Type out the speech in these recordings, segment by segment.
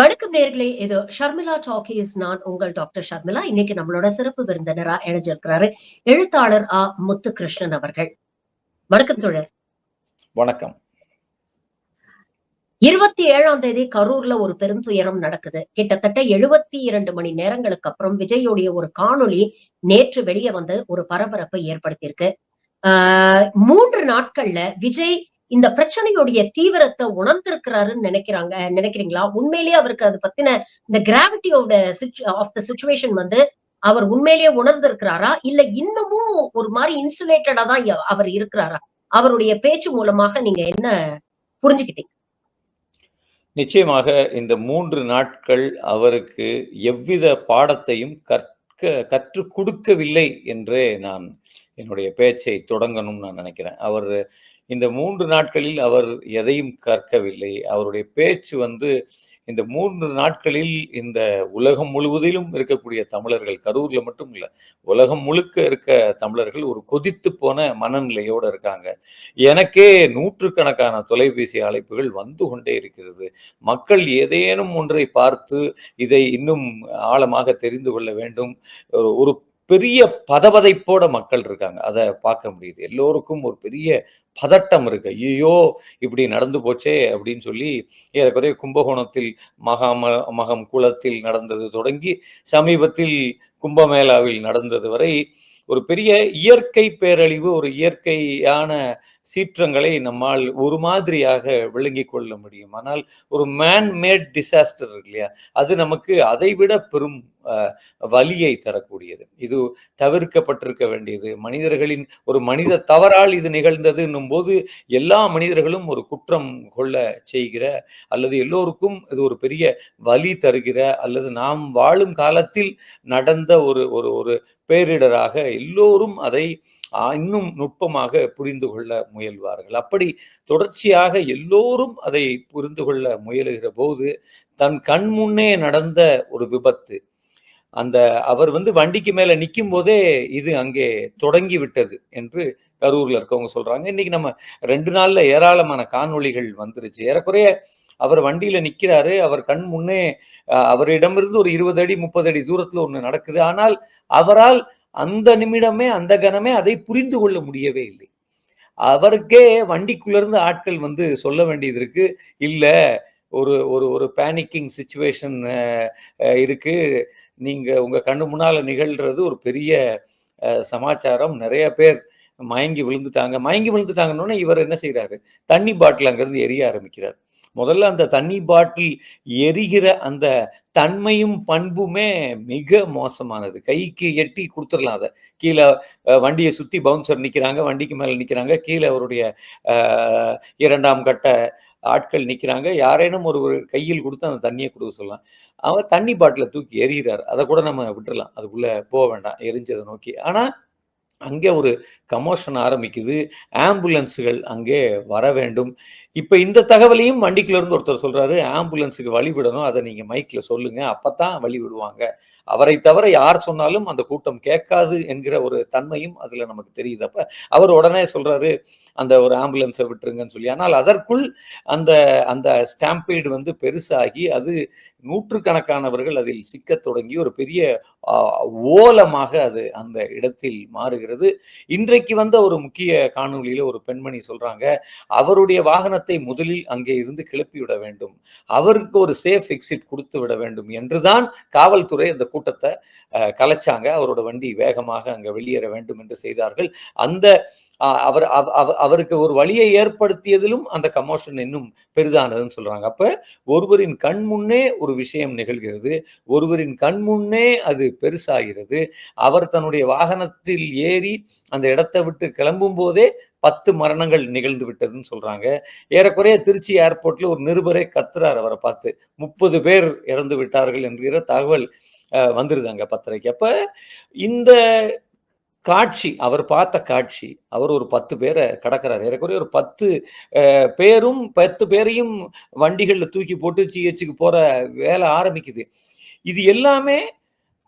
வணக்கம் நேர்களே. இது ஷர்மிளா டாக்கீஸ் நான் உங்கள் டாக்டர் ஷர்மிளா. இன்னைக்கு நம்மளோட சிறப்பு விருந்தினரா இணைஞ்சிருக்கிறாரு எழுத்தாளர் ஆ முத்துகிருஷ்ணன் அவர்கள். வணக்கம் தோழர். வணக்கம். இருபத்தி ஏழாம் தேதி கரூர்ல ஒரு பெருந்துயரம் நடக்குது. கிட்டத்தட்ட எழுபத்தி இரண்டு மணி நேரங்களுக்கு அப்புறம் விஜயோடைய ஒரு காணொளி நேற்று வெளியே வந்து ஒரு பரபரப்பை ஏற்படுத்தியிருக்கு. ஆஹ் மூன்று நாட்கள்ல விஜய் இந்த பிரச்சனையுடைய தீவிரத்தை உணர்ந்திருக்கிறாருன்னு நினைக்கிறாங்க நினைக்கிறீங்களா? உண்மையிலேயே அவருக்கு அது பத்தின இந்த கிராவிட்டியோட ஆஃப் த சுச்சுவேஷன் வந்து அவர் உண்மையிலேயே உணர்ந்திருக்கிறாரா? இல்ல இன்னமும் ஒரு மாதிரி இன்சுலேட்டடா தான் அவர் இருக்கிறாரா? அவருடைய பேச்சு மூலமாக நீங்க என்ன புரிஞ்சுக்கிட்டீங்க? நிச்சயமாக இந்த மூன்று நாட்கள் அவருக்கு எவ்வித பாடத்தையும் கற்க கற்றுக் கொடுக்கவில்லை என்றே நான் என்னுடைய பேச்சை தொடங்கணும்னு நான் நினைக்கிறேன். அவர் இந்த மூன்று நாட்களில் அவர் எதையும் கற்கவில்லை. அவருடைய பேச்சு வந்து இந்த மூன்று நாட்களில் இந்த உலகம் முழுவதிலும் இருக்கக்கூடிய தமிழர்கள் கரூர்ல மட்டும் இல்லை உலகம் முழுக்க இருக்க தமிழர்கள் ஒரு கொதித்து போன மனநிலையோடு இருக்காங்க. எனக்கே நூற்றுக்கணக்கான தொலைபேசி அழைப்புகள் வந்து கொண்டே இருக்கிறது. மக்கள் ஏதேனும் ஒன்றை பார்த்து இதை இன்னும் ஆழமாக தெரிந்து கொள்ள வேண்டும். ஒரு- ஒரு பெரிய பதபதைப்போட மக்கள் இருக்காங்க. அதை பார்க்க முடியுது. எல்லோருக்கும் ஒரு பெரிய பதட்டம் இருக்கு. ஐயோ இப்படி நடந்து போச்சே அப்படின்னு சொல்லி ஏறக்குறைய கும்பகோணத்தில் மகாம மகம் குளத்தில் நடந்தது தொடங்கி சமீபத்தில் கும்பமேளாவில் நடந்தது வரை ஒரு பெரிய இயற்கை பேரழிவு ஒரு இயற்கையான சீற்றங்களை நம்மால் ஒரு மாதிரியாக விளங்கி கொள்ள முடியும். ஆனால் ஒரு மேன்மேட் டிசாஸ்டர் இருக்கு இல்லையா? அது நமக்கு அதைவிட பெரும் வலியை தரக்கூடியது. இது தவிர்க்கப்பட்டிருக்க வேண்டியது. மனிதர்களின் ஒரு மனித தவறால் இது நிகழ்ந்ததுன்னும் போது எல்லா மனிதர்களும் ஒரு குற்றம் கொள்ள செய்கிற அல்லது எல்லோருக்கும் இது ஒரு பெரிய வலி தருகிற அல்லது நாம் வாழும் காலத்தில் நடந்த ஒரு ஒரு ஒரு பேரிடராக எல்லோரும் அதை இன்னும் நுட்பமாக புரிந்து கொள்ள முயல்வார்கள். அப்படி தொடர்ச்சியாக எல்லோரும் அதை புரிந்து கொள்ள முயலுகிற போது தன் கண் முன்னே நடந்த ஒரு விபத்து. அந்த அவர் வந்து வண்டிக்கு மேல நிற்கும் போதே இது அங்கே தொடங்கி விட்டது என்று கரூர்ல இருக்கவங்க சொல்றாங்க. இன்னைக்கு நம்ம ரெண்டு நாள்ல ஏராளமான காணொளிகள் வந்துருச்சு. ஏறக்குறைய அவர் வண்டியில நிக்கிறாரு. அவர் கண் முன்னே அஹ், அவரிடமிருந்து ஒரு இருபது அடி முப்பது அடி தூரத்துல ஒண்ணு நடக்குது. ஆனால் அவரால் அந்த நிமிடமே அந்த கணமே அதை புரிந்து கொள்ள முடியவே இல்லை. அவருக்கே வண்டிக்குள்ளேருந்து ஆட்கள் வந்து சொல்ல வேண்டியது இருக்கு. இல்லை ஒரு ஒரு ஒரு பேனிக்கிங் சுச்சுவேஷன் இருக்கு. நீங்க உங்க கண்ணு முன்னால நிகழ்றது ஒரு பெரிய சமாச்சாரம். நிறைய பேர் மயங்கி விழுந்துட்டாங்க. மயங்கி விழுந்துட்டாங்கன்னு இவர் என்ன செய்யறாரு தண்ணி பாட்டில் அங்கிருந்து எரிய ஆரம்பிக்கிறார். முதல்ல அந்த தண்ணி பாட்டில் எரிகிற அந்த தன்மையும் பண்புமே மிக மோசமானது. கைக்கு எட்டி கொடுத்துடலாம் அதை. கீழே வண்டியை சுத்தி பவுன்சர் நிக்கிறாங்க வண்டிக்கு மேல நிக்கிறாங்க கீழே அவருடைய இரண்டாம் கட்ட ஆட்கள் நிக்கிறாங்க. யாரேனும் ஒரு ஒரு கையில் கொடுத்து அந்த தண்ணியை கொடுக்க சொல்லலாம். அவர் தண்ணி பாட்டில தூக்கி எறிகிறார் அதை கூட நம்ம விட்டுறலாம். அதுக்குள்ளே போக வேண்டாம். எரிஞ்சதை நோக்கி. ஆனா அங்கே ஒரு கமோஷன் ஆரம்பிக்குது. ஆம்புலன்ஸுகள் அங்கே வர வேண்டும். இப்போ இந்த தகவலையும் வண்டிக்குள்ள இருந்து ஒருத்தர் சொல்கிறாரு ஆம்புலன்ஸுக்கு வழி விடணும். அதை நீங்கள் மைக்கில் சொல்லுங்கள் அப்பதான் வழி விடுவாங்க. அவரை தவிர யார் சொன்னாலும் அந்த கூட்டம் கேட்காது என்கிற ஒரு தன்மையும் அதில் நமக்கு தெரியுது. அப்போ அவர் உடனே சொல்கிறாரு அந்த ஒரு ஆம்புலன்ஸை விட்டுருங்கன்னு சொல்லி. ஆனால் அதற்குள் அந்த அந்த ஸ்டாம்பேடு வந்து பெருசாகி அது நூற்றுக்கணக்கானவர்கள் அதில் சிக்கத் தொடங்கி ஒரு பெரிய ஓலமாக அது அந்த இடத்தில் மாறுகிறது. இன்றைக்கு வந்த ஒரு முக்கிய காணொளியில ஒரு பெண்மணி சொல்றாங்க அவருடைய வாகனத்தை முதலில் அங்கே இருந்து கிளப்பி விட வேண்டும். அவருக்கு ஒரு சேஃப் எக்ஸிட் கொடுத்து விட வேண்டும். என்றுதான் காவல்துறை அந்த கூட்டத்தை கலைச்சாங்க. அவரோட வண்டி வேகமாக அங்கே வெளியேற வேண்டும் என்று செய்தார்கள். அந்த அவர் அவ- அவருக்கு ஒரு வழியை ஏற்படுத்தியதிலும் அந்த கமோஷன் இன்னும் பெரிதானதுன்னு சொல்றாங்க. அப்ப ஒருவரின் கண் முன்னே ஒரு விஷயம் நிகழ்கிறது. ஒருவரின் கண் முன்னே அது பெருசாகிறது. அவர் தன்னுடைய வாகனத்தில் ஏறி அந்த இடத்தை விட்டு கிளம்பும் போதே பத்து மரணங்கள் நிகழ்ந்து விட்டதுன்னு சொல்றாங்க. ஏறக்குறைய திருச்சி ஏர்போர்ட்ல ஒரு நிருபரை கத்துறார் அவரை பார்த்து. முப்பது பேர் இறந்து விட்டார்கள் என்கிற தகவல் அஹ், வந்துருது அங்க பத்திரிக்கை அப்ப இந்த காட்சி அவர் பார்த்த காட்சி அவர் ஒரு பத்து பேரை கடக்கிறார். ஏறக்குறைய ஒரு பத்து பேரும் பத்து பேரையும் வண்டிகளில் தூக்கி போட்டு ஜிஹெச்சுக்கு போகிற வேலை ஆரம்பிக்குது. இது எல்லாமே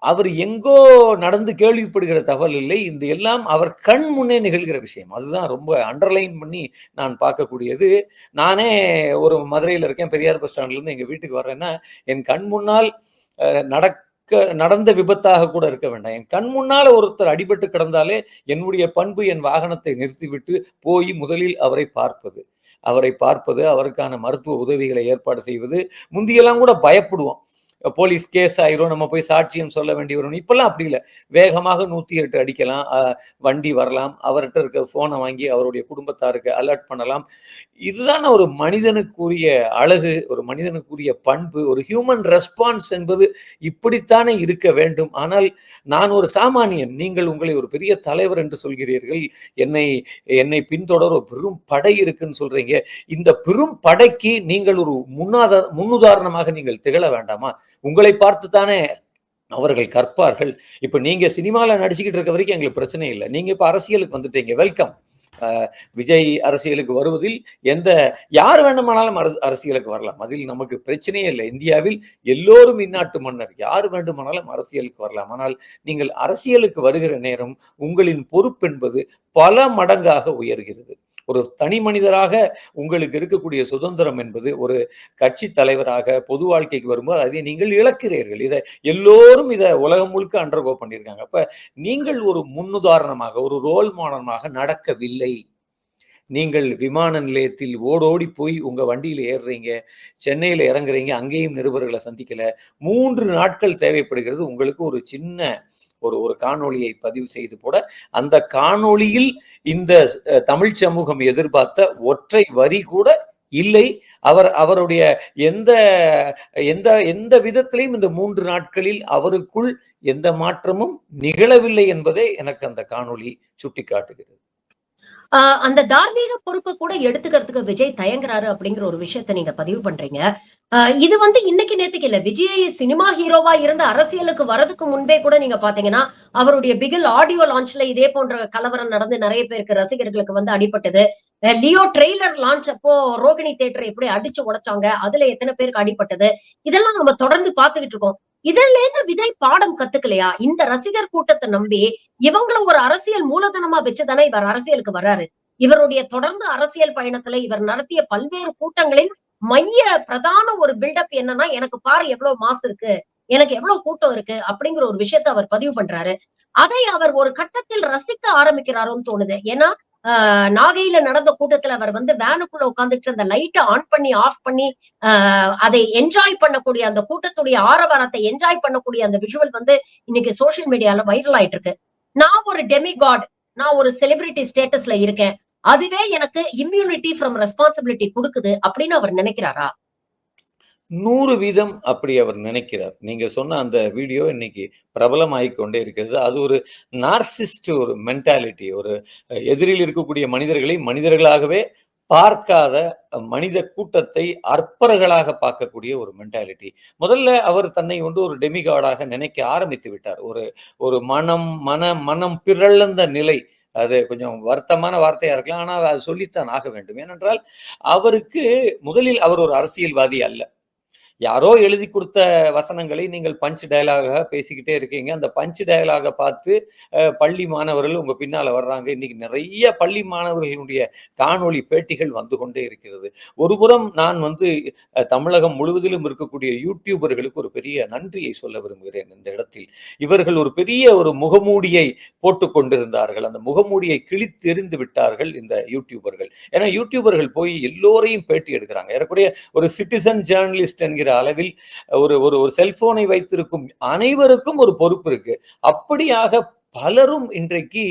அவர் எங்கோ நடந்து கேள்விப்படுகிற தகவல் இல்லை. இந்த எல்லாம் அவர் கண் முன்னே நிகழ்கிற விஷயம். அதுதான் ரொம்ப அண்டர்லைன் பண்ணி நான் பார்க்கக்கூடியது. நானே ஒரு மதுரையில் இருக்கேன். பெரியார் பஸ் ஸ்டாண்ட்லேருந்து எங்கள் வீட்டுக்கு வர்றேன்னா என் கண் முன்னால் நட நடந்த விபத்தாக கூட இருக்க வேண்டாம். என் கண் முன்னால ஒருத்தர் அடிபட்டு கிடந்தாலே என்னுடைய பண்பு என் வாகனத்தை நிறுத்திவிட்டு போய் முதலில் அவரை பார்ப்பது. அவரை பார்ப்பது அவருக்கான மருத்துவ உதவிகளை ஏற்பாடு செய்வது. முந்தியெல்லாம் கூட பயப்படுவோம். போலீஸ் கேஸ் ஆயிரும் நம்ம போய் சாட்சியம் சொல்ல வேண்டி வரும் இப்பெல்லாம் அப்படி இல்லை. வேகமாக நூத்தி எட்டு அடிக்கலாம். அஹ், வண்டி வரலாம். அவர்கிட்ட இருக்க போனை வாங்கி அவருடைய குடும்பத்தாருக்கு அலர்ட் பண்ணலாம். இதுதான் ஒரு மனிதனுக்குரிய அழகு ஒரு மனிதனுக்குரிய பண்பு ஒரு ஹியூமன் ரெஸ்பான்ஸ் என்பது இப்படித்தானே இருக்க வேண்டும். ஆனால் நான் ஒரு சாமானியன். நீங்கள் உங்களை ஒரு பெரிய தலைவர் என்று சொல்கிறீர்கள். என்னை என்னை பின்தொடர் ஒரு பெரும் படை இருக்குன்னு சொல்றீங்க. இந்த பெரும் படைக்கு நீங்கள் ஒரு முன்னாத முன்னுதாரணமாக நீங்கள் திகழ வேண்டாமா? உங்களை பார்த்து தானே அவர்கள் கற்பார்கள். இப்போ நீங்க சினிமாவில் நடிச்சுக்கிட்டு இருக்க வரைக்கும் எங்களுக்கு பிரச்சனை இல்லை. நீங்க இப்போ அரசியலுக்கு வந்துட்டீங்க. வெல்கம். விஜய் அரசியலுக்கு வருவதில் எந்த யார் வேண்டுமானாலும் அரசு அரசியலுக்கு வரலாம். அதில் நமக்கு பிரச்சனையே இல்லை. இந்தியாவில் எல்லோரும் இந்நாட்டு மன்னர். யார் வேண்டுமானாலும் அரசியலுக்கு வரலாம். ஆனால் நீங்கள் அரசியலுக்கு வருகிற நேரம் உங்களின் பொறுப்பு என்பது பல மடங்காக உயர்கிறது. ஒரு தனி மனிதராக உங்களுக்கு இருக்கக்கூடிய சுதந்திரம் என்பது ஒரு கட்சி தலைவராக பொது வாழ்க்கைக்கு வரும்போது அதை நீங்கள் இழக்கிறீர்கள். இதை எல்லோரும் இதை உலகம் முழுக்க அண்டர்கோ பண்ணியிருக்காங்க. அப்ப நீங்கள் ஒரு முன்னுதாரணமாக ஒரு ரோல் மாடலமாக நடக்கவில்லை. நீங்கள் விமான நிலையத்தில் ஓடோடி போய் உங்க வண்டியில் ஏறுறீங்க சென்னையில் இறங்குறீங்க அங்கேயும் நிருபர்களை சந்திக்கல. மூன்று நாட்கள் தேவைப்படுகிறது. உங்களுக்கு ஒரு சின்ன ஒரு ஒரு காணொளியை பதிவு செய்து போட அந்த காணொளியில் இந்த தமிழ் சமூகம் எதிர்பார்த்த ஒற்றை வரி கூட இல்லை. அவர் அவருடைய எந்த எந்த எந்த விதத்திலையும் இந்த மூன்று நாட்களில் அவருக்குள் எந்த மாற்றமும் நிகழவில்லை என்பதே எனக்கு அந்த காணொளி சுட்டிக்காட்டுகிறது. அந்த தார்மீக பொறுப்பை கூட எடுத்துக்கிறதுக்கு விஜய் தயங்குறாரு அப்படிங்கிற ஒரு விஷயத்த நீங்க பதிவு பண்றீங்க. இது வந்து இன்னைக்கு நேத்துக்கு இல்ல. விஜய் சினிமா ஹீரோவா இருந்த அரசியலுக்கு வரதுக்கு முன்பே கூட நீங்க பாத்தீங்கன்னா அவருடைய பிகில் ஆடியோ லான்ச்ல இதே போன்ற கலவரம் நடந்து நிறைய பேருக்கு ரசிகர்களுக்கு வந்து அடிபட்டது. லியோ ட்ரெய்லர் லான்ச் அப்போ ரோகிணி தேட்டரை எப்படி அடிச்சு உடைச்சாங்க. அதுல எத்தனை பேருக்கு அடிபட்டது? இதெல்லாம் நம்ம தொடர்ந்து பாத்துக்கிட்டு இருக்கோம். இதுல இருந்து விஜய் பாடம் கத்துக்கலையா? இந்த ரசிகர் கூட்டத்தை நம்பி இவங்கள ஒரு அரசியல் மூலதனமா வச்சுதானே இவர் அரசியலுக்கு வர்றாரு. இவருடைய தொடர்ந்து அரசியல் பயணத்துல இவர் நடத்திய பல்வேறு கூட்டங்களின் மைய பிரதான ஒரு பில்டப் என்னன்னா எனக்கு பாரு எவ்வளவு மாசு இருக்கு எனக்கு எவ்வளவு கூட்டம் இருக்கு அப்படிங்கிற ஒரு விஷயத்த அவர் பதிவு பண்றாரு. அதை அவர் ஒரு கட்டத்தில் ரசிக்க ஆரம்பிக்கிறாரோன்னு தோணுது. ஏன்னா நாகையில நடந்த கூட்டத்துல அவர் வந்து வேனுக்குள்ள உட்காந்துட்டு அந்த லைட்டை ஆன் பண்ணி ஆஃப் பண்ணி ஆஹ் அதை என்ஜாய் பண்ணக்கூடிய அந்த கூட்டத்துடைய ஆரவாரத்தை என்ஜாய் பண்ணக்கூடிய அந்த விஷுவல் வந்து இன்னைக்கு சோசியல் மீடியால வைரல் ஆயிட்டு இருக்கு நான் ஒரு டெமி காட் நான் ஒரு செலிபிரிட்டி ஸ்டேட்டஸ்ல இருக்கேன். அதுவே எனக்கு இம்யூனிட்டி ஃப்ரம் ரெஸ்பான்சிபிலிட்டி கொடுக்குது அப்படின்னு அவர் நினைக்கிறாரா? நூறு வீதம் அப்படி அவர் நினைக்கிறார். நீங்க சொன்ன அந்த வீடியோ இன்னைக்கு பிரபலமாகி கொண்டே இருக்கிறது. அது ஒரு நார்சிஸ்ட் ஒரு மென்டாலிட்டி ஒரு எதிரில் இருக்கக்கூடிய மனிதர்களை மனிதர்களாகவே பார்க்காத மனித கூட்டத்தை அற்பர்களாக பார்க்கக்கூடிய ஒரு மென்டாலிட்டி முதல்ல அவர் தன்னை வந்து ஒரு டெமிகாடாக நினைக்க ஆரம்பித்து விட்டார். ஒரு ஒரு மனம் மன மனம் பிறழ்ந்த நிலை. அது கொஞ்சம் வருத்தமான வார்த்தையா இருக்கலாம். ஆனால் அது சொல்லித்தான் ஆக வேண்டும். ஏனென்றால் அவருக்கு முதலில் அவர் ஒரு அரசியல்வாதி அல்ல. யாரோ எழுதி கொடுத்த வசனங்களை நீங்கள் பஞ்ச் டயலாக பேசிக்கிட்டே இருக்கீங்க. அந்த பஞ்ச் டயலாக பார்த்து பள்ளி மாணவர்கள் உங்க பின்னால வர்றாங்க. இன்னைக்கு நிறைய பள்ளி மாணவர்களுடைய காணொளி பேட்டிகள் வந்து கொண்டே இருக்கிறது. ஒருபுறம் நான் வந்து தமிழகம் முழுவதிலும் இருக்கக்கூடிய யூடியூபர்களுக்கு ஒரு பெரிய நன்றியை சொல்ல விரும்புகிறேன் இந்த இடத்தில். இவர்கள் ஒரு பெரிய ஒரு முகமூடியை போட்டு கொண்டிருந்தார்கள். அந்த முகமூடியை கிழித்தெறிந்து விட்டார்கள் இந்த யூடியூபர்கள் ஏன்னா யூடியூபர்கள் போய் எல்லோரையும் பேட்டி எடுக்கிறாங்க. ஏறக்குறைய ஒரு சிட்டிசன் ஜேர்னலிஸ்ட் என்கிற அளவில் ஒரு ஒரு ஒரு செல்போனை வைத்திருக்கும் அனைவருக்கும் ஒரு பொறுப்பு இருக்கு. அப்படியாக பலரும் இன்றைக்கு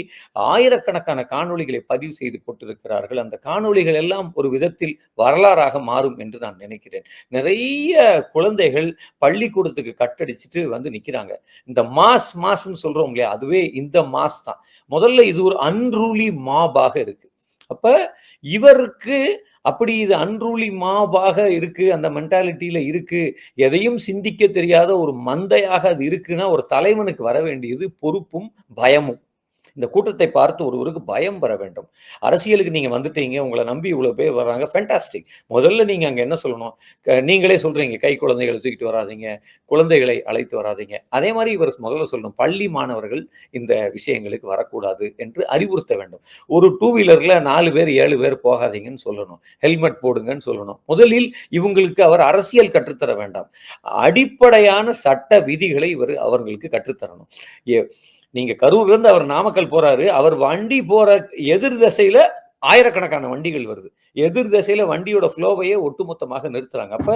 ஆயிரக்கணக்கான காணொளிகளை பதிவு செய்து கொண்டிருக்கிறார்கள். அந்த காணொளிகள் எல்லாம் ஒரு விதத்தில் வரலாறாக மாறும் என்று நான் நினைக்கிறேன். நிறைய குழந்தைகள் பள்ளிக்கூடத்துக்கு கட்டடிச்சுட்டு வந்து நிற்கிறாங்க இந்த மாஸ் மாஸ்ன்னு சொல்றோம் இல்லையா? அதுவே இந்த மாஸ் தான். முதல்ல இது ஒரு அன்ரூலி மாபாக இருக்கு. அப்ப இவருக்கு அப்படி இது அன்ரூலி மாபாக இருக்கு அந்த மென்டாலிட்டியில இருக்கு. எதையும் சிந்திக்க தெரியாத ஒரு மந்தையாக அது இருக்குன்னா ஒரு தலைவனுக்கு வர வேண்டியது பொறுப்பும் பயமும். இந்த கூட்டத்தை பார்த்து ஒருவருக்கு பயம் வர வேண்டும். அரசியலுக்கு நீங்கள் வந்துட்டீங்க உங்களை நம்பி இவ்வளோ பேர் வர்றாங்க ஃபென்டாஸ்டிக் முதல்ல நீங்கள் அங்கே என்ன சொல்லணும்? நீங்களே சொல்றீங்க கை குழந்தைகளை தூக்கிட்டு வராதீங்க குழந்தைகளை அழைத்து வராதீங்க. அதே மாதிரி இவர் முதல்ல சொல்லணும் பள்ளி மாணவர்கள் இந்த விஷயங்களுக்கு வரக்கூடாது என்று அறிவுறுத்த வேண்டும். ஒரு டூ வீலரில் நாலு பேர் ஏழு பேர் போகாதீங்கன்னு சொல்லணும். ஹெல்மெட் போடுங்கன்னு சொல்லணும். முதலில் இவங்களுக்கு அவர் அரசியல் கற்றுத்தர வேண்டாம். அடிப்படையான சட்ட விதிகளை இவர் அவர்களுக்கு கற்றுத்தரணும். ஏ- நீங்க கரூர்ல இருந்து அவர் நாமக்கல் போறாரு அவர் வண்டி போற எதிர் திசையில ஆயிரக்கணக்கான வண்டிகள் வருது. எதிர் திசையில வண்டியோட ஃப்ளோவையே ஒட்டுமொத்தமாக நிறுத்துறாங்க. அப்ப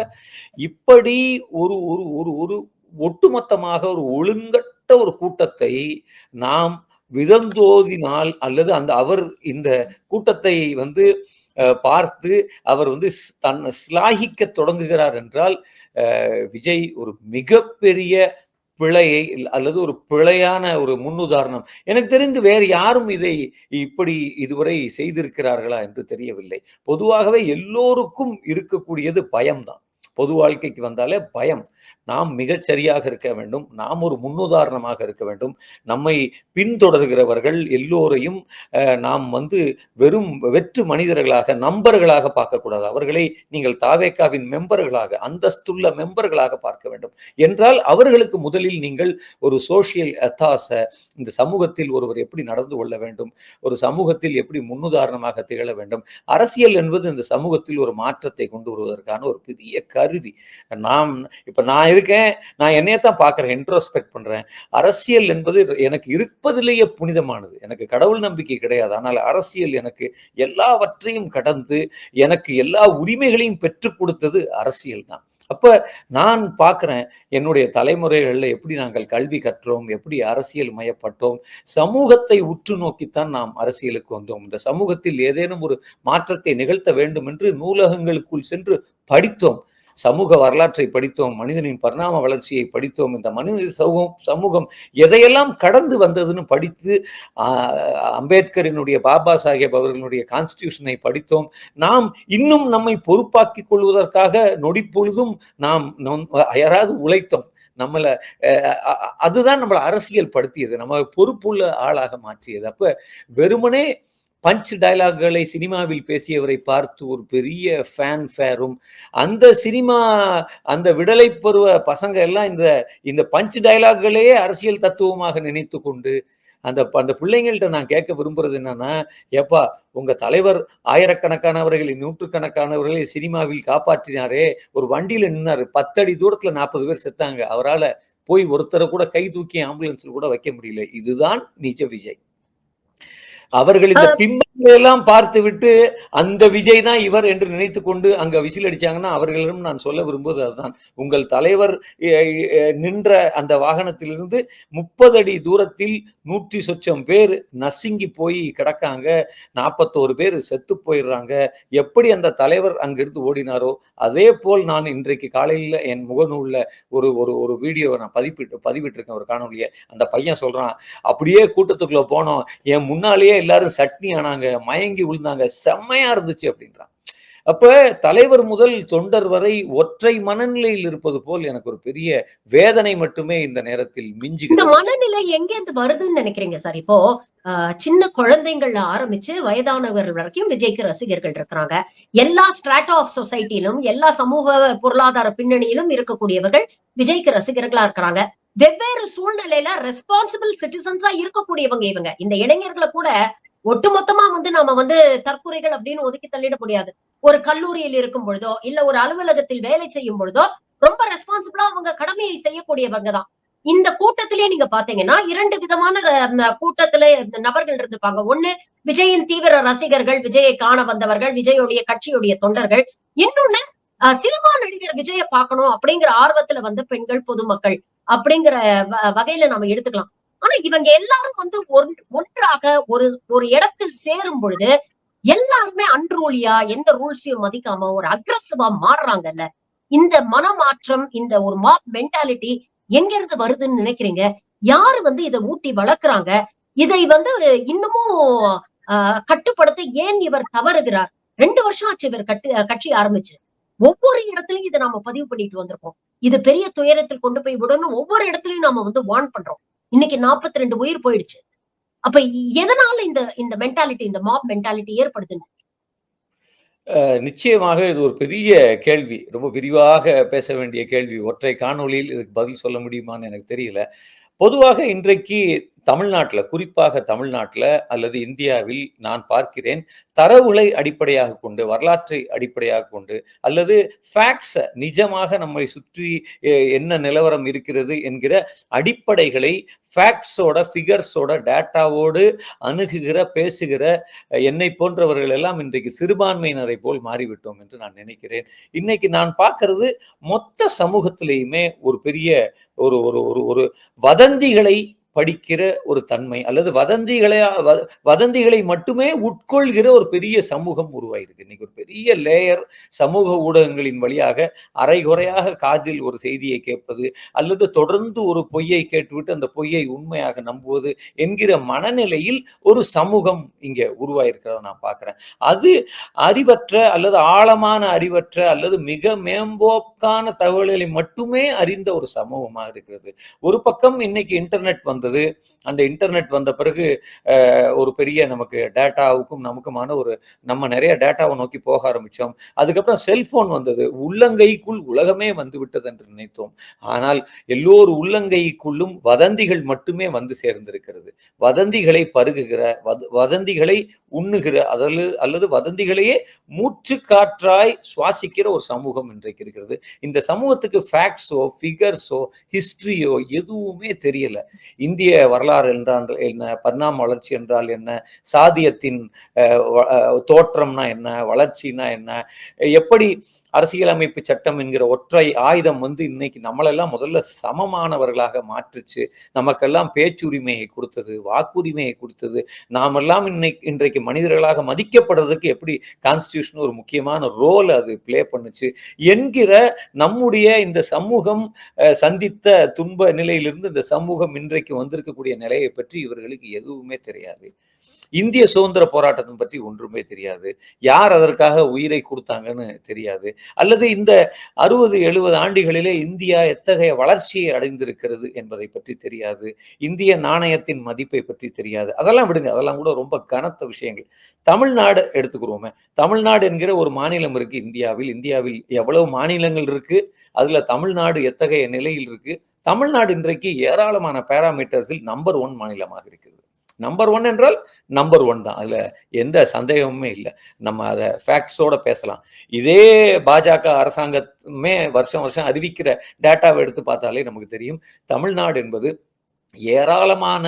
இப்படி ஒரு ஒரு ஒரு ஒரு ஒட்டுமொத்தமாக ஒரு ஒழுங்கட்ட ஒரு கூட்டத்தை நாம் விதந்தோதினால் அல்லது அந்த அவர் இந்த கூட்டத்தை வந்து பார்த்து அவர் வந்து ஸ்- தன்னை சிலாகிக்க தொடங்குகிறார் என்றால் விஜய் ஒரு மிகப்பெரிய பிழையை அல்லது ஒரு பிழையான ஒரு முன்னுதாரணம். எனக்கு தெரிந்து வேறு யாரும் இதை இப்படி இதுவரை செய்திருக்கிறார்களா என்று தெரியவில்லை. பொதுவாகவே எல்லோருக்கும் இருக்கக்கூடியது பயம்தான். பொது வாழ்க்கைக்கு வந்தாலே பயம். நாம் மிகச்சரியாக இருக்க வேண்டும். நாம் ஒரு முன்னுதாரணமாக இருக்க வேண்டும். நம்மை பின்தொடர்கிறவர்கள் எல்லோரையும் நாம் வந்து வெறும் வெற்று மனிதர்களாக நம்பர்களாக பார்க்கக்கூடாது. அவர்களை நீங்கள் தாவேக்காவின் மெம்பர்களாக அந்தஸ்துள்ள மெம்பர்களாக பார்க்க வேண்டும். என்றால் அவர்களுக்கு முதலில் நீங்கள் ஒரு சோசியல் அத்தாச இந்த சமூகத்தில் ஒருவர் எப்படி நடந்து கொள்ள வேண்டும்? ஒரு சமூகத்தில் எப்படி முன்னுதாரணமாக திகழ வேண்டும்? அரசியல் என்பது இந்த சமூகத்தில் ஒரு மாற்றத்தை கொண்டு வருவதற்கான ஒரு பெரிய கருவி. நாம் இப்ப நான் இருக்கேன். நான் என்னையத்தான் பார்க்கறேன் இன்ட்ரோஸ்பெக்ட் பண்றேன். அரசியல் என்பது எனக்கு இருப்பதிலேயே புனிதமானது. எனக்கு கடவுள் நம்பிக்கை கிடையாது. ஆனால் அரசியல் எனக்கு எல்லாவற்றையும் கடந்து எனக்கு எல்லா உரிமைகளையும் பெற்றுக் கொடுத்தது அரசியல் தான். அப்ப நான் பார்க்குறேன் என்னுடைய தலைமுறைகளில் எப்படி நாங்கள் கல்வி கற்றோம் எப்படி அரசியல் மயப்பட்டோம் சமூகத்தை உற்று நோக்கித்தான் நாம் அரசியலுக்கு வந்தோம். இந்த சமூகத்தில் ஏதேனும் ஒரு மாற்றத்தை நிகழ்த்த வேண்டும் என்று நூலகங்களுக்குள் சென்று படித்தோம். சமூக வரலாற்றை படித்தோம் மனிதனின் பரிணாம வளர்ச்சியை படித்தோம் இந்த மனித சமூகம் சமூகம் எதையெல்லாம் கடந்து வந்ததுன்னு படித்து ஆஹ், அம்பேத்கரினுடைய பாபா சாஹேப் அவர்களுடைய கான்ஸ்டியூஷனை படித்தோம். நாம் இன்னும் நம்மை பொறுப்பாக்கிக் கொள்வதற்காக நொடிப்பொழுதும் நாம் நம்- யாராவது உழைத்தோம். நம்மளை அஹ், அதுதான் நம்மளை அரசியல் படுத்தியது நம்ம பொறுப்புள்ள ஆளாக மாற்றியது. அப்ப வெறுமனே பஞ்ச் டைலாக்களை சினிமாவில் பேசியவரை பார்த்து ஒரு பெரிய ஃபேன் ஃபேரும் அந்த சினிமா அந்த விடலை பருவ பசங்க எல்லாம் இந்த இந்த பஞ்ச் டயலாக்குகளையே அரசியல் தத்துவமாக நினைத்து கொண்டு அந்த அந்த பிள்ளைங்கள்ட்ட நான் கேட்க விரும்புறது என்னன்னா ஏப்பா உங்க தலைவர் ஆயிரக்கணக்கானவர்களை நூற்றுக்கணக்கானவர்களை சினிமாவில் காப்பாற்றினாரே. ஒரு வண்டியில நின்னாரு. பத்தடி தூரத்துல நாற்பது பேர் செத்தாங்க. அவரால் போய் ஒருத்தரை கூட கை தூக்கி ஆம்புலன்ஸில் கூட வைக்க முடியல. இதுதான் நிஜ விஜய். அவர்கள் இந்த பிம்பங்களை எல்லாம் பார்த்து விட்டு அந்த விஜய் தான் இவர் என்று நினைத்து கொண்டு அங்க விசில் அடிச்சாங்கன்னா அவர்களிடம் நான் சொல்ல விரும்புவது அதுதான். உங்கள் தலைவர் நின்ற அந்த வாகனத்திலிருந்து முப்பது அடி தூரத்தில் நூற்றி சொச்சம் பேர் நசுங்கி போய் கிடக்காங்க. நாற்பத்தோரு பேர் செத்து போயிடுறாங்க. எப்படி அந்த தலைவர் அங்கிருந்து ஓடினாரோ அதே போல் நான் இன்றைக்கு காலையில் என் முகநூல்ல ஒரு ஒரு ஒரு வீடியோ நான் பதிப்பிட்டு பதிவிட்டிருக்கேன் ஒரு காணொலியை அந்த பையன் சொல்றான் அப்படியே கூட்டத்துக்குள்ள போனோம். என் முன்னாலேயே எல்லாரும் சட்னி ஆனாங்க மயங்கி விழுந்தாங்க செம்மையா இருந்துச்சு அப்படின்றான். அப்ப தலைவர் முதல் தொண்டர் வரை ஒற்றை மனநிலையில் இருப்பது போல் எனக்கு ஒரு பெரிய வேதனை மட்டுமே இந்த நேரத்தில் இந்த மிஞ்சுகிறது மனநிலை எங்கேருந்து வருதுன்னு நினைக்கிறீங்க சார்? இப்போ சின்ன குழந்தைங்கள்ல ஆரம்பிச்சு வயதானவர்கள் வரைக்கும் விஜய்க்கு ரசிகர்கள் இருக்கிறாங்க. எல்லா ஸ்ட்ராட்டா ஆஃப் சொசைட்டிலும் எல்லா சமூக பொருளாதார பின்னணியிலும் இருக்கக்கூடியவர்கள் விஜய்க்கு ரசிகர்களா இருக்கிறாங்க. வெவ்வேறு சூழ்நிலையில ரெஸ்பான்சிபிள் சிட்டிசன்ஸா இருக்கக்கூடியவங்க இவங்க. இந்த இளைஞர்களை கூட ஒட்டுமொத்தமா வந்து நாம வந்து தற்கொலைகள் அப்படின்னு ஒதுக்கி தள்ளிட முடியாது. ஒரு கல்லூரியில் இருக்கும் பொழுதோ இல்ல ஒரு அலுவலகத்தில் வேலை செய்யும் பொழுதோ ரொம்ப ரெஸ்பான்சிபிளா அவங்க கடமையை செய்யக்கூடியவங்க தான். இந்த கூட்டத்திலேயே நீங்க பாத்தீங்கன்னா இரண்டு விதமான கூட்டத்துல அந்த இந்த நபர்கள் இருந்திருப்பாங்க. ஒண்ணு விஜயின் தீவிர ரசிகர்கள் விஜயை காண வந்தவர்கள் விஜயோடைய கட்சியுடைய தொண்டர்கள். இன்னொன்னு சினிமா நடிகர் விஜய பார்க்கணும் அப்படிங்கிற ஆர்வத்துல வந்த பெண்கள் பொதுமக்கள். அப்படிங்கிற வ- வகையில நம்ம எடுத்துக்கலாம். ஆனா இவங்க எல்லாரும் வந்து ஒன்றாக ஒரு ஒரு இடத்தில் சேரும் பொழுது எல்லாருமே அன்ரூலியா எந்த ரூல்ஸையும் மதிக்காம ஒரு அக்ரஸிவா மாறுறாங்கல்ல. இந்த மனமாற்றம் இந்த ஒரு மாப் மென்டாலிட்டி எங்க இருந்து வருதுன்னு நினைக்கிறீங்க? யாரு வந்து இதை ஊட்டி வளர்க்குறாங்க? இதை வந்து இன்னமும் ஆஹ், கட்டுப்படுத்த ஏன் இவர் தவறுகிறார்? ரெண்டு வருஷம் ஆச்சு இவர் கட்டு கட்சி ஆரம்பிச்சு. ஒவ்வொரு இடத்துலயும் இதை நாம பதிவு பண்ணிட்டு வந்திருக்கோம். இது பெரிய துயரத்தில் கொண்டு போய் விடணும். ஒவ்வொரு இடத்துலயும் நாம வந்து வார்ன் பண்றோம். இன்னைக்கு 42 ரெண்டு உயிர் போயிடுச்சு. அப்ப எதனால இந்த இந்த மென்டாலிட்டி இந்த மாப் மென்டாலிட்டி ஏற்படுதுன்னு? நிச்சயமாக இது ஒரு பெரிய கேள்வி. ரொம்ப விரிவாக பேச வேண்டிய கேள்வி. ஒற்றை காணொளியில் இதுக்கு பதில் சொல்ல முடியுமான்னு எனக்கு தெரியல. பொதுவாக இன்றைக்கு தமிழ்நாட்டில் குறிப்பாக தமிழ்நாட்டில் அல்லது இந்தியாவில் நான் பார்க்கிறேன் தரவுகளை அடிப்படையாக கொண்டு வரலாற்றை அடிப்படையாக கொண்டு அல்லது ஃபேக்ட்ஸை நிஜமாக நம்மை சுற்றி என்ன நிலவரம் இருக்கிறது என்கிற அடிப்படைகளை ஃபேக்ட்ஸோட ஃபிகர்ஸோட டேட்டாவோடு அணுகுகிற பேசுகிற என்னை போன்றவர்கள் எல்லாம் இன்றைக்கு சிறுபான்மையினரை போல் மாறிவிட்டோம் என்று நான் நினைக்கிறேன். இன்னைக்கு நான் பார்க்கறது மொத்த சமூகத்திலேயுமே ஒரு பெரிய ஒரு ஒரு ஒரு ஒரு வதந்திகளை படிக்கிற ஒரு தன்மை அல்லது வதந்திகளை வதந்திகளை மட்டுமே உட்கொள்கிற ஒரு பெரிய சமூகம் உருவாயிருக்கு. இன்னைக்கு ஒரு பெரிய லேயர் சமூக ஊடகங்களின் வழியாக அரைகுறையாக காதில் ஒரு செய்தியை கேட்பது அல்லது தொடர்ந்து ஒரு பொய்யை கேட்டுவிட்டு அந்த பொய்யை உண்மையாக நம்புவது என்கிற மனநிலையில் ஒரு சமூகம் இங்க உருவாயிருக்கிறத நான் பார்க்கிறேன். அது அறிவற்ற அல்லது ஆழமான அறிவற்ற அல்லது மிக மேம்போக்கான தகவல்களை மட்டுமே அறிந்த ஒரு சமூகமாக இருக்கிறது. ஒரு பக்கம் இன்னைக்கு இன்டர்நெட் வந்தது. அந்த இன்டர்நெட் வந்த பிறகு ஒரு பெரிய நமக்கு டேட்டாவுக்கும் நமக்குமான ஒரு நம்ம நிறைய டேட்டாவை நோக்கி போக ஆரம்பிச்சோம். அதுக்கப்புறம் செல்போன் வந்தது. உள்ளங்கைக்குள் உலகமே வந்து விட்டது என்று நினைத்தோம். ஆனால் எல்லோர் உள்ளங்கைக்குள்ளும் வதந்திகள் மட்டுமே வந்து சேர்ந்திருக்கிறது. வதந்திகளை பருகுகிற வதந்திகளை உண்ணுகிற அதில் அல்லது வதந்திகளையே மூச்சு காற்றாய் சுவாசிக்கிற ஒரு சமூகம் இன்றைக்கு இருக்கிறது. இந்த சமூகத்துக்கு ஃபேக்ட்ஸோ ஃபிகர்ஸோ ஹிஸ்டரியோ எதுவுமே தெரியல. இந்திய வரலாறு என்றால் என்ன பரிணாம வளர்ச்சி என்றால் என்ன சாதியத்தின் அஹ், தோற்றம்னா என்ன வளர்ச்சினா என்ன எப்படி அரசியலமைப்பு சட்டம் என்கிற ஒற்றை ஆயுதம் வந்து இன்னைக்கு நம்மளெல்லாம் முதல்ல சமமானவர்களாக மாற்றுச்சு. நமக்கெல்லாம் பேச்சுரிமையை கொடுத்தது வாக்குரிமையை கொடுத்தது. நாமெல்லாம் இன்னைக்கு இன்றைக்கு மனிதர்களாக மதிக்கப்படுறதுக்கு எப்படி கான்ஸ்டியூஷன் ஒரு முக்கியமான ரோல் அது பிளே பண்ணுச்சு என்கிற நம்முடைய இந்த சமூகம் அஹ், சந்தித்த துன்ப நிலையிலிருந்து இந்த சமூகம் இன்றைக்கு வந்திருக்கக்கூடிய நிலையை பற்றி இவர்களுக்கு எதுவுமே தெரியாது. இந்திய சுதந்திர போராட்டத்தை பற்றி ஒன்றுமே தெரியாது. யார் அதற்காக உயிரை கொடுத்தாங்கன்னு தெரியாது. அல்லது இந்த அறுபது எழுபது ஆண்டுகளிலே இந்தியா எத்தகைய வளர்ச்சியை அடைந்திருக்கிறது என்பதை பற்றி தெரியாது. இந்திய நாணயத்தின் மதிப்பை பற்றி தெரியாது. அதெல்லாம் விடுங்க. அதெல்லாம் கூட ரொம்ப கனத்த விஷயங்கள். தமிழ்நாடு எடுத்துக்கிறோமே தமிழ்நாடு என்கிற ஒரு மாநிலம் இருக்கு இந்தியாவில். இந்தியாவில் எவ்வளவு மாநிலங்கள் இருக்கு. அதுல தமிழ்நாடு எத்தகைய நிலையில் இருக்கு. தமிழ்நாடு இன்றைக்கு ஏராளமான பேராமீட்டர்ஸில் நம்பர் ஒன் மாநிலமாக இருக்கிறது நம்பர் ஒன் என்றால் நம்பர் ஒன் தான். அதுல எந்த சந்தேகமுமே இல்லை. நம்ம அதை ஃபேக்ட்ஸோட பேசலாம். இதே பாஜக அரசாங்கமே வருஷம் வருஷம் அறிவிக்கிற டேட்டாவை எடுத்து பார்த்தாலே நமக்கு தெரியும். தமிழ்நாடு என்பது ஏராளமான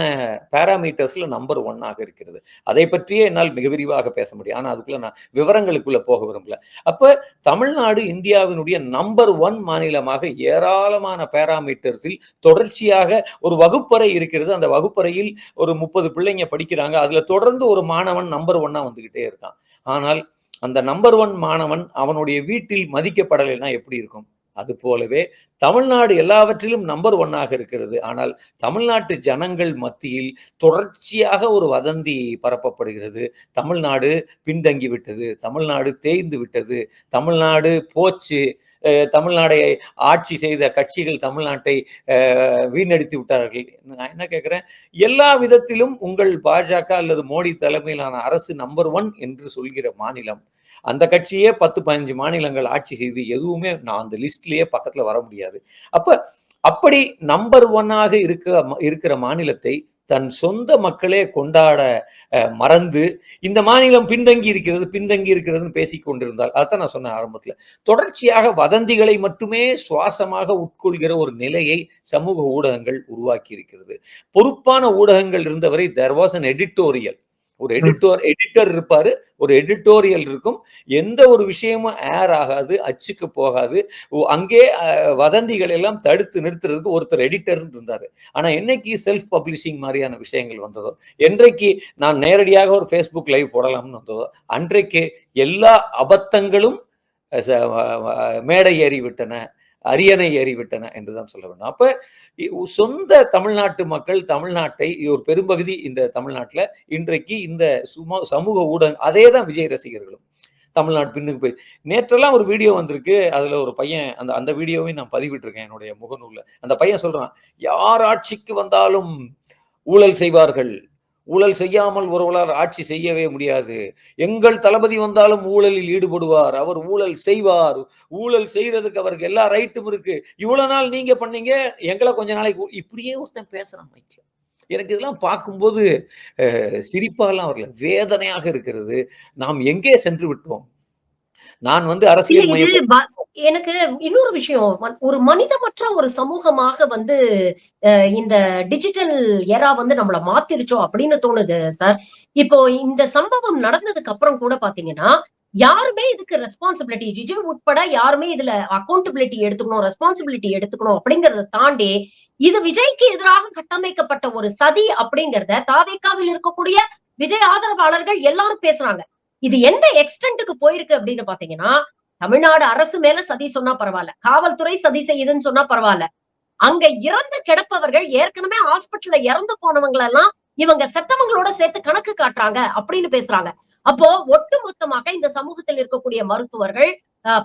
பேராமீட்டர்ஸில் நம்பர் ஒன்னாக இருக்கிறது. அதை பற்றியே என்னால் மிக விரிவாக பேச முடியும். ஆனால் அதுக்குள்ள நான் விவரங்களுக்குள்ளே போக விரும்பல. அப்போ தமிழ்நாடு இந்தியாவினுடைய நம்பர் ஒன் மாநிலமாக ஏராளமான பேராமீட்டர்ஸில் தொடர்ச்சியாக ஒரு வகுப்பறை இருக்கிறது. அந்த வகுப்பறையில் ஒரு முப்பது பிள்ளைங்க படிக்கிறாங்க. அதில் தொடர்ந்து ஒரு மாணவன் நம்பர் ஒன்னாக வந்துக்கிட்டே இருக்கான். ஆனால் அந்த நம்பர் ஒன் மாணவன் அவனுடைய வீட்டில் மதிக்கப்படலைன்னா எப்படி இருக்கும்? அது போலவே தமிழ்நாடு எல்லாவற்றிலும் நம்பர் ஒன்னாக இருக்கிறது. ஆனால் தமிழ்நாட்டு ஜனங்கள் மத்தியில் தொடர்ச்சியாக ஒரு வதந்தி பரப்பப்படுகிறது. தமிழ்நாடு பின்தங்கி விட்டது. தமிழ்நாடு தேய்ந்து விட்டது. தமிழ்நாடு போச்சு. அஹ் தமிழ்நாடை ஆட்சி செய்த கட்சிகள் தமிழ்நாட்டை அஹ், வீணடித்து விட்டார்கள். நான் என்ன கேட்கிறேன்? எல்லா விதத்திலும் உங்கள் பாஜக அல்லது மோடி தலைமையிலான அரசு நம்பர் ஒன் என்று சொல்கிற மாநிலம். அந்த கட்சியே பத்து பதினஞ்சு மாநிலங்கள் ஆட்சி செய்து எதுவுமே நான் அந்த லிஸ்ட்லயே பக்கத்துல வர முடியாது. அப்ப அப்படி நம்பர் ஒன்னாக இருக்க இருக்கிற மாநிலத்தை தன் சொந்த மக்களே கொண்டாட மறந்து இந்த மாநிலம் பின்தங்கி இருக்கிறது பின்தங்கி இருக்கிறதுன்னு பேசிக் கொண்டிருந்தால் அதான் நான் சொன்னேன் ஆரம்பத்துல. தொடர்ச்சியாக வதந்திகளை மட்டுமே சுவாசமாக உட்கொள்கிற ஒரு நிலையை சமூக ஊடகங்கள் உருவாக்கி இருக்கிறது. பொறுப்பான ஊடகங்கள் இருந்தவரை தெர் வாஸ் அன் எடிட்டோரியல் ஒரு எடிட்டோர் எடிட்டர் இருப்பாரு. ஒரு எடிட்டோரியல் இருக்கும். எந்த ஒரு விஷயமும் ஏர் ஆகாது அச்சுக்கு போகாது. அங்கே வதந்திகள் எல்லாம் தடுத்து நிறுத்துறதுக்கு ஒருத்தர் எடிட்டர் இருந்தாரு. ஆனா என்னைக்கு செல்ஃப் பப்ளிஷிங் மாதிரியான விஷயங்கள் வந்ததோ என்றைக்கு நான் நேரடியாக ஒரு ஃபேஸ்புக் லைவ் போடலாம்னு வந்ததோ அன்றைக்கு எல்லா அபத்தங்களும் மேடை ஏறி விட்டன அரியணை ஏறிவிட்டன என்றுதான் சொல்ல வேண்டும். அப்ப சொந்த தமிழ்நாட்டு மக்கள் தமிழ்நாட்டை ஒரு பெரும்பகுதி இந்த தமிழ்நாட்டில் இன்றைக்கு இந்த சும சமூக ஊடகம் அதே தான் விஜய் ரசிகர்களும். தமிழ்நாடு பின்னுக்கு போய் நேற்றெல்லாம் ஒரு வீடியோ வந்திருக்கு அதுல ஒரு பையன் அந்த அந்த வீடியோவையும் நான் பதிவிட்டிருக்கேன் என்னுடைய முகநூல்ல. அந்த பையன் சொல்றான் யார் ஆட்சிக்கு வந்தாலும் ஊழல் செய்வார்கள் ஊழல் செய்யாமல் ஒருவரால் ஆட்சி செய்யவே முடியாது. எங்கள் தளபதி வந்தாலும் ஊழலில் ஈடுபடுவார். அவர் ஊழல் செய்வார். ஊழல் செய்யறதுக்கு அவருக்கு எல்லா ரைட்டும் இருக்கு. இவ்வளவு நாள் நீங்க பண்ணீங்க எங்களை கொஞ்ச நாளைக்கு இப்படியே ஒருத்தன் பேசுறான் மைக்கில். எனக்கு இதெல்லாம் பார்க்கும்போது சிரிப்பாலாம் வரல. வேதனையாக இருக்கிறது. நாம் எங்கே சென்று விட்டோம்? நான் வந்து அரசியல் மைய இது ப- எனக்கு இன்னொரு விஷயம். ஒரு மனிதமற்ற ஒரு சமூகமாக வந்து இந்த டிஜிட்டல் எரா வந்து நம்மள மாத்திருச்சோம் அப்படின்னு தோணுது சார் இப்போ இந்த சம்பவம் நடந்ததுக்கு அப்புறம் கூட பாத்தீங்கன்னா யாருமே இதுக்கு ரெஸ்பான்சிபிலிட்டி விஜய் உட்பட யாருமே இதுல அக்கௌண்டபிலிட்டி எடுத்துக்கணும் ரெஸ்பான்சிபிலிட்டி எடுத்துக்கணும் அப்படிங்கறத தாண்டி இது விஜய்க்கு எதிராக கட்டமைக்கப்பட்ட ஒரு சதி அப்படிங்கறத தாவேக்காவில் இருக்கக்கூடிய விஜய் ஆதரவாளர்கள் எல்லாரும் பேசுறாங்க. இது எந்த எக்ஸ்டென்ட்டுக்கு போயிருக்கு அப்படின்னு பாத்தீங்கன்னா தமிழ்நாடு அரசு மேல சதி சொன்னா பரவாயில்ல. காவல்துறை சதி செய்யுதுன்னு சொன்னா பரவாயில்ல. அங்க இறந்து கிடப்பவர்கள் ஏற்கனவே ஹாஸ்பிட்டல்ல இறந்து போனவங்களெல்லாம் இவங்க செத்தவங்களோட சேர்த்து கணக்கு காட்டுறாங்க அப்படின்னு பேசுறாங்க. அப்போ ஒட்டுமொத்தமாக இந்த சமூகத்தில் இருக்கக்கூடிய மருத்துவர்கள்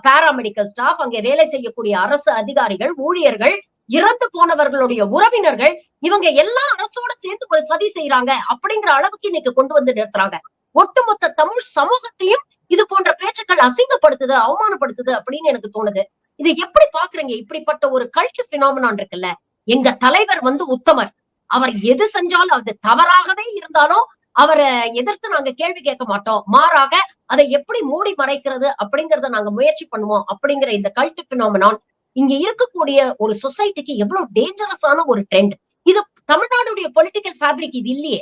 பாராமெடிக்கல் ஸ்டாஃப் அங்கே வேலை செய்யக்கூடிய அரசு அதிகாரிகள் ஊழியர்கள் இறந்து போனவர்களுடைய உறவினர்கள் இவங்க எல்லா அரசோட சேர்ந்து ஒரு சதி செய்யறாங்க அப்படிங்கிற அளவுக்கு இன்னைக்கு கொண்டு வந்து நிறுத்துறாங்க. ஒட்டுமொத்த தமிழ் சமூகத்தையும் இது போன்ற பேச்சுக்கள் அசிங்கப்படுத்துது அவமானப்படுத்துது அப்படின்னு எனக்கு தோணுது. இது எப்படி பாக்குறீங்க இப்படிப்பட்ட ஒரு கல்ட் பினாமினான் இருக்குல்ல எங்க தலைவர் வந்து உத்தமர். அவர் எது செஞ்சாலும் அது தவறாகவே இருந்தாலும் அவரை எதிர்த்து நாங்க கேள்வி கேட்க மாட்டோம். மாறாக அதை எப்படி மூடி மறைக்கிறது அப்படிங்கறத நாங்க முயற்சி பண்ணுவோம் அப்படிங்கிற இந்த கல்ட் பினாமினான் இங்க இருக்கக்கூடிய ஒரு சொசைட்டிக்கு எவ்வளவு டேஞ்சரஸான ஒரு ட்ரெண்ட் இது தமிழ்நாடுடைய பொலிட்டிக்கல் ஃபேப்ரிக் இது இல்லையே.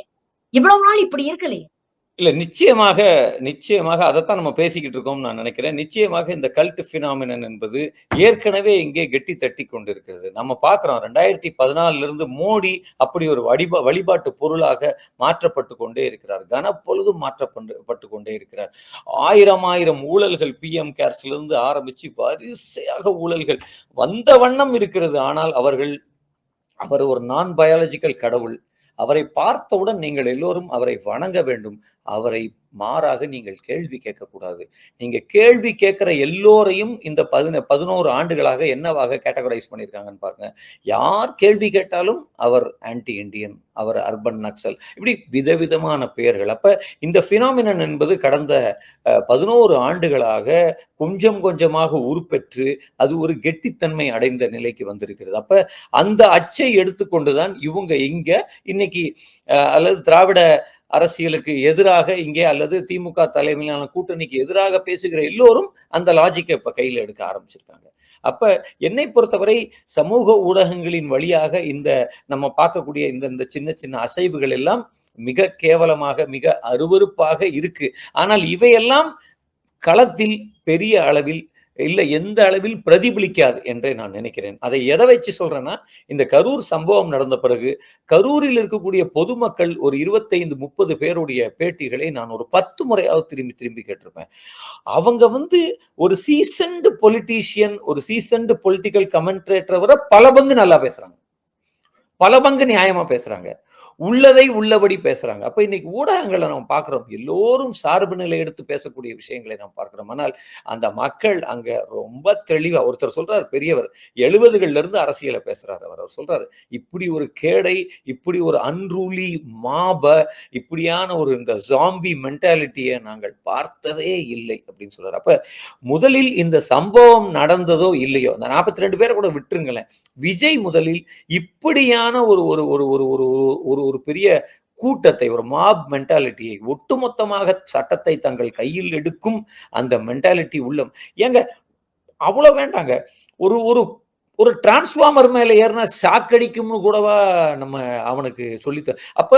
இவ்வளவு நாள் இப்படி இருக்கலையே. இல்லை நிச்சயமாக நிச்சயமாக அதைத்தான் நம்ம பேசிக்கிட்டு இருக்கோம்னு நான் நினைக்கிறேன். நிச்சயமாக இந்த கல்ட் ஃபினாமினன் என்பது ஏற்கனவே இங்கே கெட்டி தட்டி கொண்டிருக்கிறது. நம்ம பார்க்குறோம் ரெண்டாயிரத்தி பதினாலிருந்து மோடி அப்படி ஒரு வழிபா வழிபாட்டு பொருளாக மாற்றப்பட்டு கொண்டே இருக்கிறார். கனப்பொழுதும் மாற்றப்பட்டு கொண்டே இருக்கிறார். ஆயிரம் ஆயிரம் ஊழல்கள் பிஎம் கேர்ஸ்லேருந்து ஆரம்பித்து வரிசையாக ஊழல்கள் வந்த வண்ணம் இருக்கிறது. ஆனால் அவர்கள் அவர் ஒரு நான் பயாலஜிக்கல் கடவுள். அவரை பார்த்தவுடன் நீங்கள் எல்லோரும் அவரை வணங்க வேண்டும். அவரை மாறாக நீங்கள் கேள்வி கேட்கக்கூடாது. நீங்க கேள்வி கேட்குற எல்லோரையும் இந்த பதின பதினோரு ஆண்டுகளாக என்னவாக கேட்டகரைஸ் பண்ணியிருக்காங்கன்னு பாருங்க. யார் கேள்வி கேட்டாலும் அவர் ஆன்டி இண்டியன் அவர் அர்பன் நக்சல் இப்படி விதவிதமான பெயர்கள். அப்ப இந்த ஃபினாமினன் என்பது கடந்த பதினோரு ஆண்டுகளாக கொஞ்சம் கொஞ்சமாக உருப்பெற்று அது ஒரு கெட்டித்தன்மை அடைந்த நிலைக்கு வந்திருக்கிறது. அப்ப அந்த அச்சை எடுத்துக்கொண்டுதான் இவங்க இங்க இன்னைக்கு அல்லது திராவிட அரசியலுக்கு எதிராக இங்கே அல்லது திமுக தலைமையிலான கூட்டணிக்கு எதிராக பேசுகிற எல்லோரும் அந்த லாஜிக்கை இப்ப கையில் எடுக்க ஆரம்பிச்சிருக்காங்க. அப்ப என்னை பொறுத்தவரை சமூக ஊடகங்களின் வழியாக இந்த நம்ம பார்க்கக்கூடிய இந்த இந்த சின்ன சின்ன அசைவுகள் எல்லாம் மிக கேவலமாக மிக அருவறுப்பாக இருக்கு. ஆனால் இவையெல்லாம் களத்தில் பெரிய அளவில் இல்லை எந்த அளவில் பிரதிபலிக்காது என்றே நான் நினைக்கிறேன். அதை எதை வச்சு சொல்றேன்னா இந்த கரூர் சம்பவம் நடந்த பிறகு கரூரில் இருக்கக்கூடிய பொதுமக்கள் ஒரு இருபத்தைந்து முப்பது பேருடைய பேட்டிகளை நான் ஒரு பத்து முறையாவது திரும்பி திரும்பி கேட்டிருப்பேன். அவங்க வந்து ஒரு சீசன்டு பொலிட்டீஷியன் ஒரு சீசன்டு பொலிட்டிக்கல் கமெண்ட்ரேட்டரை விட பல பங்கு நல்லா பேசுறாங்க. பல பங்கு நியாயமா பேசுறாங்க. உள்ளதை உள்ளபடி பேசுறாங்க. அப்ப இன்னைக்கு ஊடகங்களை நம்ம பார்க்கிறோம். எல்லோரும் சார்பு நிலை எடுத்து பேசக்கூடிய விஷயங்களை நாம் பார்க்கிறோம். ஆனால் அந்த மக்கள் அங்க ரொம்ப தெளிவா ஒருத்தர் சொல்றாரு பெரியவர் எழுபதுகள்ல இருந்து அரசியலை பேசுறாரு அவர். அவர் சொல்றாரு இப்படி ஒரு கேடை இப்படி ஒரு அன்ரூலி மாப இப்படியான ஒரு இந்த ஜாம்பி மென்டாலிட்டியை நாங்கள் பார்த்ததே இல்லை அப்படின்னு சொல்றாரு. அப்ப முதலில் இந்த சம்பவம் நடந்ததோ இல்லையோ அந்த நாற்பத்தி ரெண்டு பேரை கூட விட்டுருங்களேன். விஜய் முதலில் இப்படியான ஒரு ஒரு ஒரு ஒரு ஒரு ஒரு ஒரு பெரிய கூட்டத்தை ஒரு மாப் மென்டாலிட்டியை ஒட்டுமொத்தமாக சட்டத்தை தங்கள் கையில் எடுக்கும் அந்த மென்டாலிட்டி உள்ளம். ஏங்க அவ்வளவு வேண்டாங்க. ஒரு ஒரு ஒரு டிரான்ஸ்ஃபார்மர் மேல ஏறினா சாக்கடிக்கும்னு கூடவா நம்ம அவனுக்கு சொல்லித்த அப்ப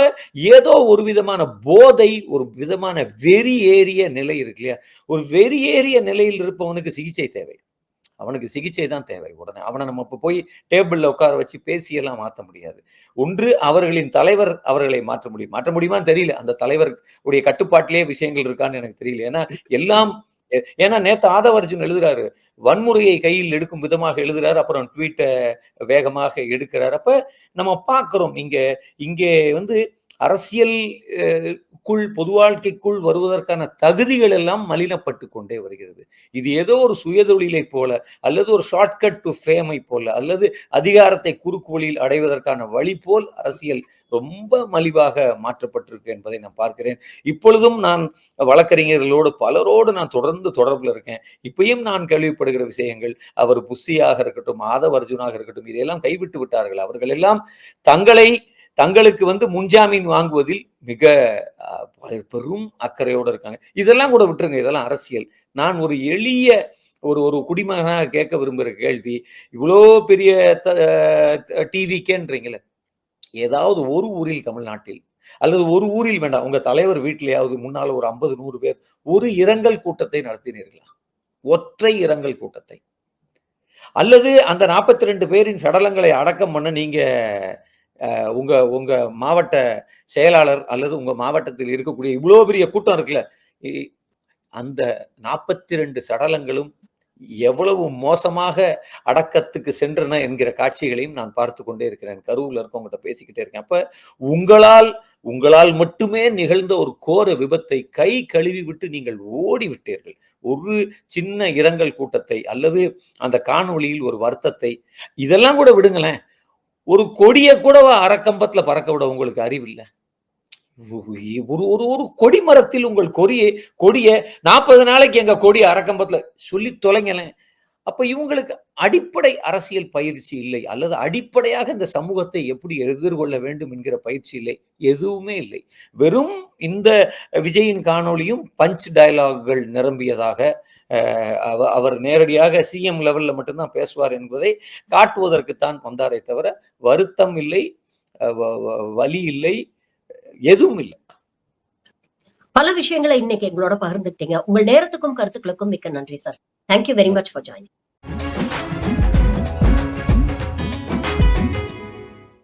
ஏதோ ஒரு விதமான போதை ஒரு விதமான வெறி ஏறிய நிலை இருக்கு இல்லையா? ஒரு வெறி ஏறிய நிலையில் இருப்பவனுக்கு சிகிச்சை தேவை. அவனுக்கு சிகிச்சை தான் தேவை உடனே. அவனை நம்ம இப்போ போய் டேபிள்ல உட்கார வச்சு பேசியெல்லாம் மாற்ற முடியாது. ஒன்று அவர்களின் தலைவர் அவர்களை மாற்ற முடியும். மாற்ற முடியுமான்னு தெரியல. அந்த தலைவர் உடைய கட்டுப்பாட்டிலேயே விஷயங்கள் இருக்கான்னு எனக்கு தெரியல. ஏன்னா எல்லாம் ஏன்னா நேத்து ஆதவர்ஜுன் எழுதுறாரு. வன்முறையை கையில் எடுக்கும் விதமாக எழுதுறாரு. அப்புறம் ட்வீட்டை வேகமாக எடுக்கிறார். அப்ப நம்ம பார்க்கிறோம். இங்க இங்கே வந்து அரசியல் குள் பொது வாழ்க்கைக்குள் வருவதற்கான தகுதிகள் எல்லாம் மலினப்பட்டு கொண்டே வருகிறது. இது ஏதோ ஒரு சுயதொழிலை போல அல்லது ஒரு ஷார்ட்கட் டு ஃபேமை போல அல்லது அதிகாரத்தை குறுக்கு வழியில் அடைவதற்கான வழி போல் அரசியல் ரொம்ப மலிவாக மாற்றப்பட்டிருக்கு என்பதை நான் பார்க்கிறேன். இப்பொழுதும் நான் வழக்கறிஞர்களோடு பலரோடு நான் தொடர்ந்து தொடர்பில் இருக்கேன். இப்பயும் நான் கேள்விப்படுகிற விஷயங்கள் அவர் புஷியாக இருக்கட்டும் மாதவ அர்ஜுனாக இருக்கட்டும் இதையெல்லாம் கைவிட்டு விட்டார்கள். அவர்கள் எல்லாம் தங்களை தங்களுக்கு வந்து முன்ஜாமீன் வாங்குவதில் மிக அஹ், பெரும் அக்கறையோடு இருக்காங்க. இதெல்லாம் கூட விட்டுருங்க இதெல்லாம் அரசியல். நான் ஒரு எளிய ஒரு ஒரு குடிமகனாக கேட்க விரும்புகிற கேள்வி இவ்வளோ பெரிய டிவிக்கேன்றீங்களே. ஏதாவது ஒரு ஊரில் தமிழ்நாட்டில் அல்லது ஒரு ஊரில் வேண்டாம் உங்க தலைவர் வீட்டிலேயாவது முன்னால ஒரு ஐம்பது நூறு பேர் ஒரு இரங்கல் கூட்டத்தை நடத்தினீர்களா? ஒற்றை இரங்கல் கூட்டத்தை. அல்லது அந்த நாற்பத்தி ரெண்டு பேரின் சடலங்களை அடக்கம் பண்ண நீங்க உங்க உங்க மாவட்ட செயலாளர் அல்லது உங்க மாவட்டத்தில் இருக்கக்கூடிய இவ்வளோ பெரிய கூட்டம் இருக்குல்ல இ- அந்த நாற்பத்தி ரெண்டு சடலங்களும் எவ்வளவு மோசமாக அடக்கத்துக்கு சென்றன என்கிற காட்சிகளையும் நான் பார்த்து கொண்டே இருக்கிறேன். கருவில் இருக்கவங்ககிட்ட பேசிக்கிட்டே இருக்கேன். அப்ப உங்களால் உங்களால் மட்டுமே நிகழ்ந்த ஒரு கோர விபத்தை கை கழுவி விட்டு நீங்கள் ஓடி விட்டீர்கள் ஒரு சின்ன இரங்கல் கூட்டத்தை அல்லது அந்த காணொளியில் ஒரு வருத்தத்தை இதெல்லாம் கூட விடுங்களேன். ஒரு கொடியை கூட அறக்கம்பத்தில் பறக்க விட உங்களுக்கு அறிவில்லை? ஒரு ஒரு ஒரு கொடி மரத்தில் உங்கள் கொடியை கொடிய நாற்பது நாளைக்கு எங்க கொடி அறக்கம்பத்துல சொல்லி தொலைங்கலை அப்ப இவங்களுக்கு அடிப்படை அரசியல் பயிற்சி இல்லை. அல்லது அடிப்படையாக இந்த சமூகத்தை எப்படி எதிர்கொள்ள வேண்டும் என்கிற பயிற்சி இல்லை. எதுவுமே இல்லை. வெறும் இந்த விஜயின் காணொளியும் பஞ்ச் டயலாகுகள் நிரம்பியதாக அவர் நேரடியாக சிஎம் லெவல்ல மட்டும்தான் பேசுவார் என்பதை காட்டுவதற்குத்தான் வந்தாரே தவிர வருத்தம் இல்லை வலி இல்லை எதுவும் இல்லை. பல விஷயங்களை இன்னைக்கு எங்களோட பகிர்ந்துட்டீங்க உங்கள் நேரத்துக்கும் கருத்துக்களுக்கும் மிக்க நன்றி sir. Thank you very much for joining